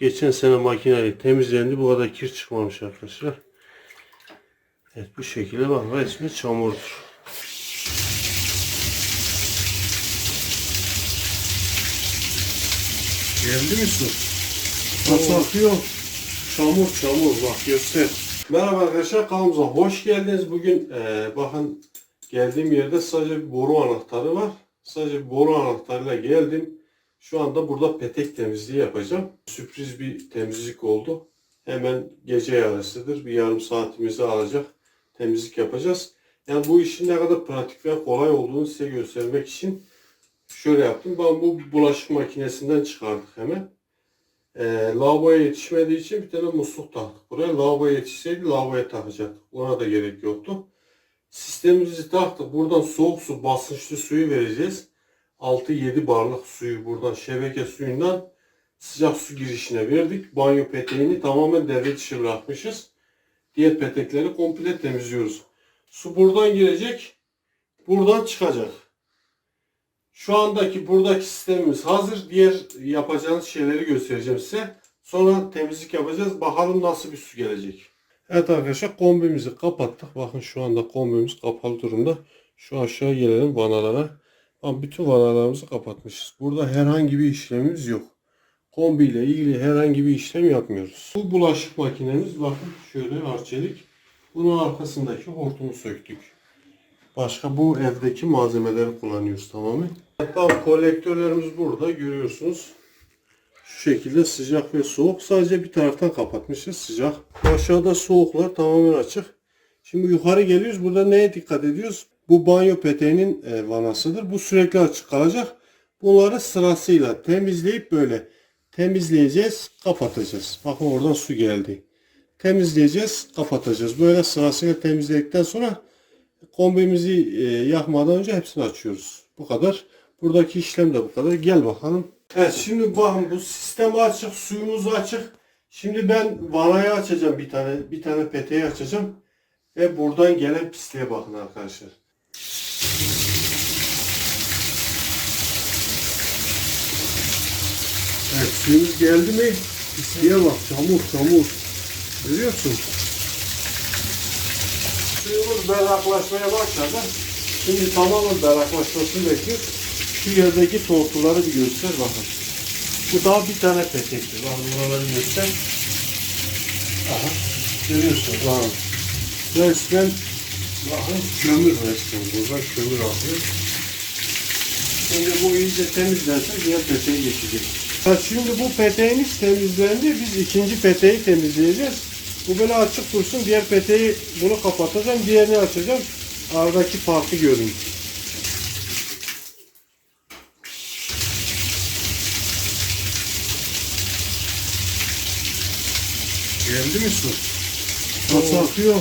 Geçen sene makineyle temizlendi. Bu kadar kir çıkmamış arkadaşlar. Evet bu şekilde bak resmi çamurdur. Geldi mi su? Nasıl akıyor? Çamur çamur bak göster. Merhaba arkadaşlar kanalımıza hoş geldiniz. Bugün eee, bakın geldiğim yerde sadece bir boru anahtarı var. Sadece boru anahtarıyla geldim. Şu anda burada petek temizliği yapacağım. Sürpriz bir temizlik oldu. Hemen gece yarısıdır. Bir yarım saatimizi alacak. Temizlik yapacağız. Yani bu işin ne kadar pratik ve kolay olduğunu size göstermek için şöyle yaptım. Ben bu bulaşık makinesinden çıkardık hemen. Ee, lavaboya yetişmediği için bir tane musluk taktık buraya. Lavaboya yetişseydi lavaboya takacaktık. Ona da gerek yoktu. Sistemimizi taktık. Buradan soğuk su, basınçlı suyu vereceğiz. 6-7 barlık suyu buradan şebeke suyundan sıcak su girişine verdik. Banyo peteğini tamamen devre dışı bırakmışız. Diğer petekleri komple temizliyoruz. Su buradan girecek. Buradan çıkacak. Şu andaki buradaki sistemimiz hazır. Diğer yapacağınız şeyleri göstereceğim size. Sonra temizlik yapacağız. Bakalım nasıl bir su gelecek. Evet arkadaşlar kombimizi kapattık. Bakın şu anda kombimiz kapalı durumda. Şu aşağı gelelim vanalara. Ama bütün vanalarımızı kapatmışız. Burada herhangi bir işlemimiz yok. Kombi ile ilgili herhangi bir işlem yapmıyoruz. Bu bulaşık makinemiz bakın şöyle arçelik. Bunun arkasındaki hortumu söktük. Başka bu evdeki malzemeleri kullanıyoruz tamamen. Tamam kolektörlerimiz burada görüyorsunuz. Şu şekilde sıcak ve soğuk. Sadece bir taraftan kapatmışız sıcak. Aşağıda soğuklar tamamen açık. Şimdi yukarı geliyoruz. Burada neye dikkat ediyoruz? Bu banyo peteğinin e, vanasıdır. Bu sürekli açık kalacak. Bunları sırasıyla temizleyip böyle temizleyeceğiz, kapatacağız. Bakın oradan su geldi. Temizleyeceğiz, kapatacağız. Böyle sırasıyla temizledikten sonra kombimizi e, yakmadan önce hepsini açıyoruz. Bu kadar. Buradaki işlem de bu kadar. Gel bakalım. Evet şimdi bakın bu sistem açık, suyumuz açık. Şimdi ben vanayı açacağım bir tane, bir tane peteği açacağım. Ve buradan gelen pisliğe bakın arkadaşlar. Evet suyumuz geldi mi? Pisliğe bak çamur çamur. Görüyorsun. Suyumuz berraklaşmaya başladı. Şimdi tamamen berraklaşmasını bekliyoruz. Şu yerdeki tortuları bir göster bakın. Bu daha bir tane petekti. Bakın buraları göster. Aha. Görüyorsunuz bakın. Resmen bakın kömür resmen. Buradan kömür akıyor. Şimdi bu iyice temizlense diğer peteğe geçecek. Ha şimdi bu peteğimiz temizlendi. Biz ikinci peteği temizleyeceğiz. Bu böyle açık dursun. Diğer peteği bunu kapatacağım. Diğerini açacağım. Aradaki farkı görün. Geldi mi su? Nasıl akıyor?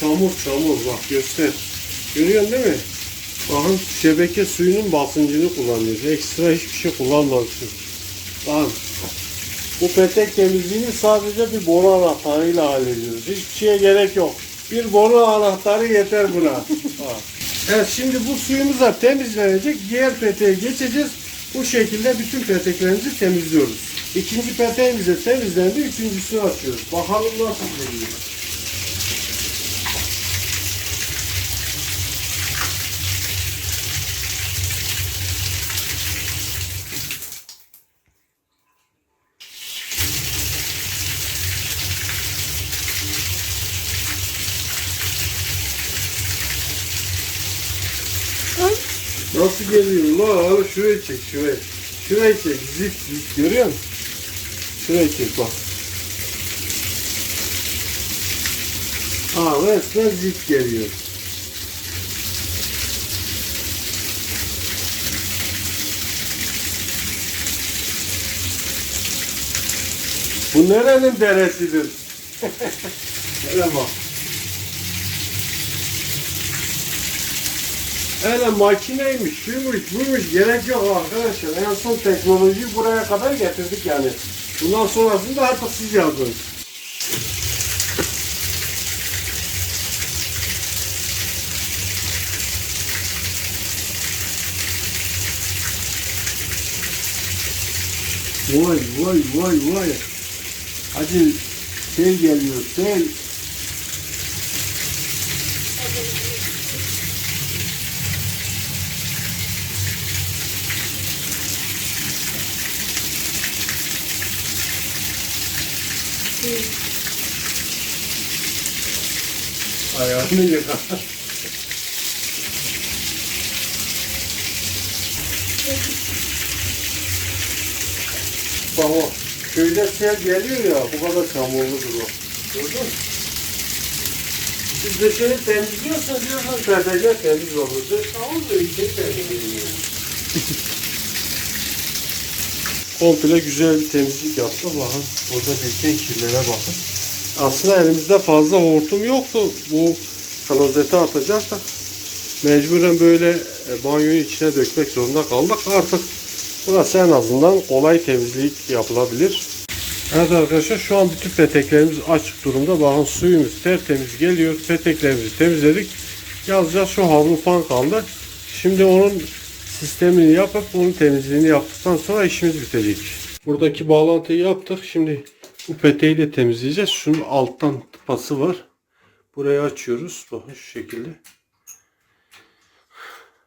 Çamur çamur bak göster. Görüyorsun değil mi? Bakın şebeke suyunun basıncını kullanıyoruz. Ekstra hiçbir şey kullanmamışız. Bakın. Bu petek temizliğini sadece bir boru anahtarıyla hallediyoruz. Hiçbir şeye gerek yok. Bir boru anahtarı yeter buna. Bak. evet şimdi bu suyumuz da temizlenecek. Diğer peteğe geçeceğiz. Bu şekilde bütün peteklerimizi temizliyoruz. İkinci peteğimiz de temizlendi. Üçüncüsünü açıyoruz. Bakalım nasıl geliyor. Nasıl geliyor la? Abi şuraya çek şuraya. Şuraya çek. Zip zip görüyor musun? Şuraya çek bak. Aa resmen zip geliyor. Bu nerenin deresidir? Hele bak. Hele makineymiş, şuymuş, buymuş gerek yok arkadaşlar. En son teknolojiyi buraya kadar getirdik yani. Bundan sonrasını da artık siz yazın. Vay vay vay vay. Hadi sel geliyor sel. Ayağını yıka. Bak o köyde sel geliyor ya bu kadar çamurludur o. Gördün mü? Siz dışarı temizliyorsanız diyorsanız perdeler temiz olur. Dış çamur da içeri temizliyor. Komple güzel bir temizlik yaptık. Bakın burada biriken kirlere bakın. Aslında elimizde fazla hortum yoktu. Bu klozete atacaktık. Mecburen böyle e, banyonun içine dökmek zorunda kaldık. Artık burası en azından kolay temizlik yapılabilir. Evet arkadaşlar şu an bütün peteklerimiz açık durumda. Bakın suyumuz tertemiz geliyor. Peteklerimizi temizledik. Yalnızca şu havlu fan kaldı. Şimdi onun sistemini yapıp onun temizliğini yaptıktan sonra işimiz bitecek. Buradaki bağlantıyı yaptık. Şimdi bu peteği de temizleyeceğiz. Şunun alttan tıpası var. Burayı açıyoruz. Bakın şu şekilde.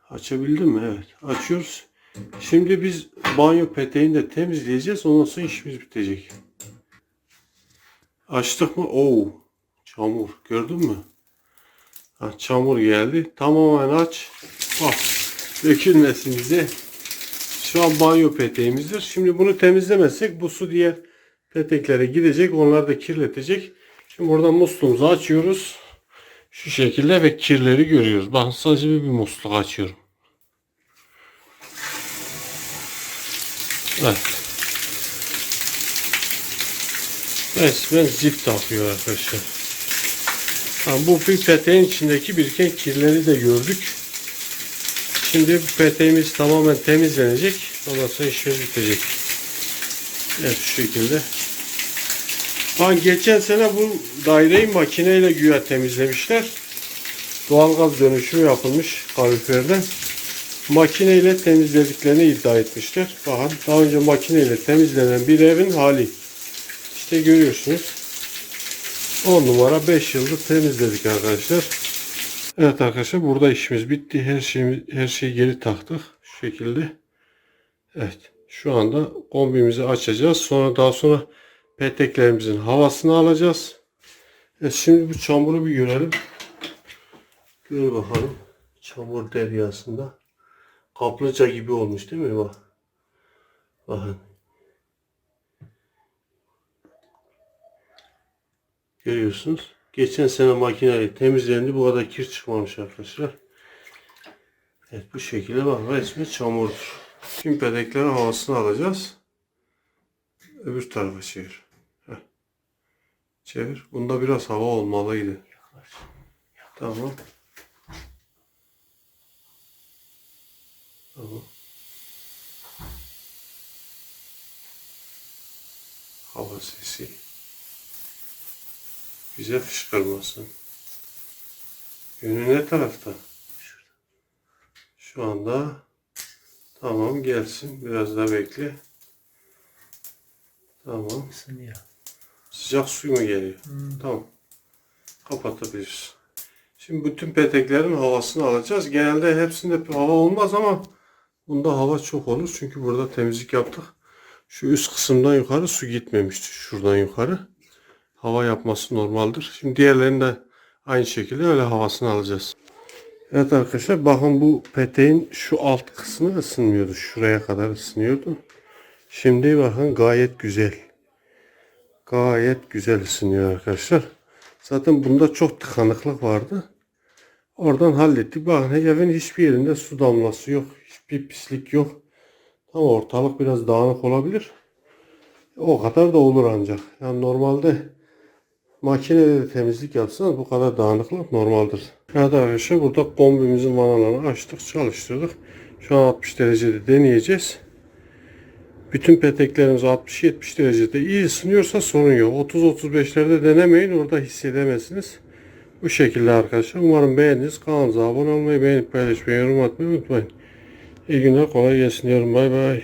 Açabildim mi? Evet. Açıyoruz. Şimdi biz banyo peteğini de temizleyeceğiz. Ondan sonra işimiz bitecek. Açtık mı? Oo, çamur. Gördün mü? Ha, çamur geldi. Tamamen aç. Bak. Dökülmesin bize. Şu an banyo peteğimizdir. Şimdi bunu temizlemezsek bu su diğer peteklere gidecek. Onlar da kirletecek. Şimdi buradan musluğumuzu açıyoruz. Şu şekilde ve kirleri görüyoruz. Bakın sadece bir musluk açıyorum. Evet. Resmen zift akıyor arkadaşlar. Ha, bu bir peteğin içindeki biriken kirleri de gördük. Şimdi bu peteğimiz tamamen temizlenecek. Ondan sonra işimiz bitecek. Evet şu şekilde. Ben geçen sene bu daireyi makineyle güya temizlemişler. Doğalgaz dönüşümü yapılmış kaloriferden. Makineyle temizlediklerini iddia etmişler. Bakın daha önce makineyle temizlenen bir evin hali. İşte görüyorsunuz. 10 numara 5 yıldır temizledik arkadaşlar. Evet arkadaşlar burada işimiz bitti. Her şeyimiz her şeyi geri taktık şu şekilde. Evet. Şu anda kombimizi açacağız. Sonra daha sonra peteklerimizin havasını alacağız. Evet, şimdi bu çamuru bir görelim. Gör bakalım. Çamur deryasında. Kaplıca gibi olmuş değil mi? Bak. Bakın. Görüyorsunuz. Geçen sene makineyle temizlendi. Bu kadar kir çıkmamış arkadaşlar. Evet bu şekilde bak resmen çamurdur. Tüm pedeklerin havasını alacağız. Öbür tarafa çevir. Heh. Çevir. Bunda biraz hava olmalıydı. Tamam. Hava sesi. Bize fışkırmasın. Yönü ne tarafta? Şu anda tamam gelsin. Biraz daha bekle. Tamam. Isınıyor. Sıcak su mu geliyor? Tamam. Kapatabiliriz. Şimdi bütün peteklerin havasını alacağız. Genelde hepsinde hava olmaz ama bunda hava çok olur. Çünkü burada temizlik yaptık. Şu üst kısımdan yukarı su gitmemişti. Şuradan yukarı. Hava yapması normaldir. Şimdi diğerlerinde aynı şekilde öyle havasını alacağız. Evet arkadaşlar bakın bu peteğin şu alt kısmı ısınmıyordu. Şuraya kadar ısınıyordu. Şimdi bakın gayet güzel. Gayet güzel ısınıyor arkadaşlar. Zaten bunda çok tıkanıklık vardı. Oradan hallettik. Bakın evin hiçbir yerinde su damlası yok. Hiçbir pislik yok. Tam ortalık biraz dağınık olabilir. O kadar da olur ancak. Yani normalde makinede de temizlik yapsanız bu kadar dağınıklık normaldir. Evet arkadaşlar burada kombimizin vanalarını açtık çalıştırdık. Şu an 60 derecede deneyeceğiz. Bütün peteklerimiz 60-70 derecede iyi ısınıyorsa sorun yok. 30-35'lerde denemeyin orada hissedemezsiniz. Bu şekilde arkadaşlar. Umarım beğendiniz. Kanalımıza abone olmayı, beğenip paylaşmayı, yorum atmayı unutmayın. İyi günler kolay gelsin diyorum. Bay bay.